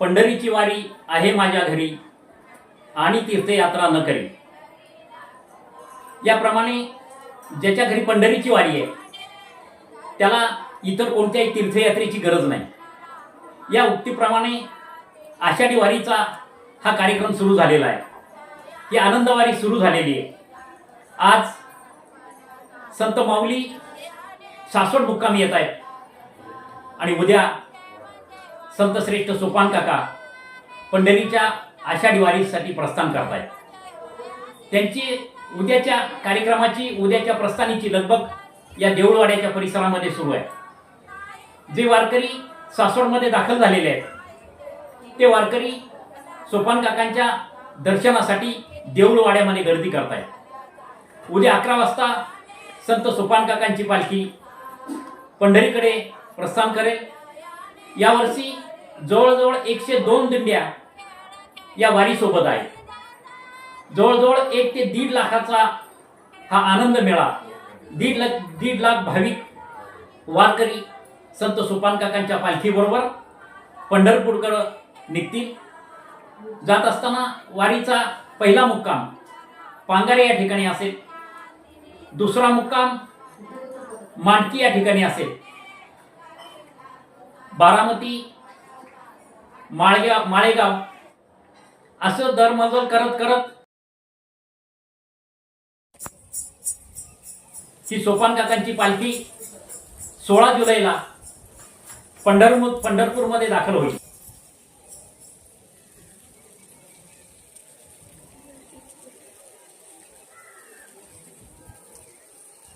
पंढरीची वारी आहे माझ्या घरी आणि तीर्थयात्रा न करी. याप्रमाणे ज्याच्या घरी पंढरीची वारी आहे त्याला इतर कोणत्याही तीर्थयात्रेची गरज नाही. या उक्तीप्रमाणे आषाढी वारीचा हा कार्यक्रम सुरू झालेला आहे. ही आनंदवारी सुरू झालेली आहे. आज संत माऊली सासवड मुक्कामी येत आहेत आणि उद्या संतश्रेष्ठ सोपान काका पंढरीच्या आषाढी वारीसाठी प्रस्थान करतायत. त्यांची उद्याच्या कार्यक्रमाची उद्याच्या प्रस्थानीची लगबग या देऊळवाड्याच्या परिसरामध्ये सुरू आहे. जे वारकरी सासवडमध्ये दाखल झालेले आहेत ते वारकरी सोपान काकांच्या दर्शनासाठी देऊळवाड्यामध्ये गर्दी करतायत. उद्या अकरा वाजता संत सोपान काकांची पालखी पंढरीकडे प्रस्थान करेल. यावर्षी जवळजवळ एकशे दोन दिंड्या या वारीसोबत आहेत. जवळजवळ एक ते दीड लाखाचा हा आनंद मेळा. दीड लाख दीड लाख भाविक वारकरी संत सोपान काकांच्या पालखीबरोबर पंढरपूरकडं निघतील. जात असताना वारीचा पहिला मुक्काम पांगारे या ठिकाणी असेल. दुसरा मुक्काम मांडकी या ठिकाणी असेल. बारामती माळगाव माळेगाव. असं दरमजल करत करत ही सोपान काकांची पालखी सोळा जुलैला पंढरपूर पंढरपूरमध्ये दाखल होईल.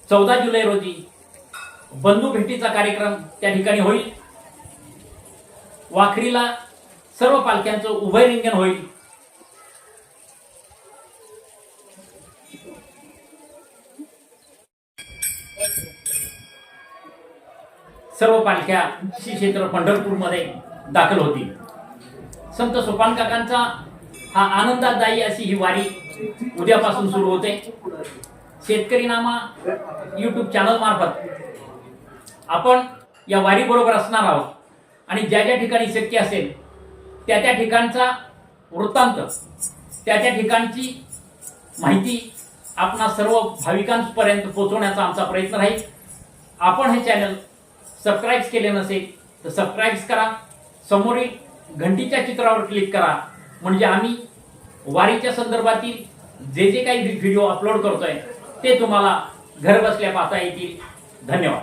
चौदा जुलै रोजी बंधू भेटीचा कार्यक्रम त्या ठिकाणी होईल. वाखरीला सर्व पालख्यांचं उभय रिंगण होईल. सर्व पालख्या श्री क्षेत्र पंढरपूरमध्ये दाखल होतील. संत सोपान काकांचा हा आनंददायी अशी ही वारी उद्यापासून सुरू होते. शेतकरी नामा यूट्यूब चॅनल मार्फत आपण या वारीबरोबर असणार आहोत. आणि ज्या ज्या ठिकाणी शक्य असेल त्या त्या ठिकाणचा वृत्तांत त्या त्या ठिकाणची माहिती आपणा सर्व भाविकांपर्यंत पोहोचवण्याचा आमचा प्रयत्न राहील. आपण हे चॅनल सबस्क्राईब केले नसेल तर सबस्क्राईब करा. समोरील घंटीच्या चित्रावर क्लिक करा. म्हणजे आम्ही वारीच्या संदर्भातील जे जे काही व्हिडिओ अपलोड करतोय ते तुम्हाला घरबसल्या पाहता येतील. धन्यवाद.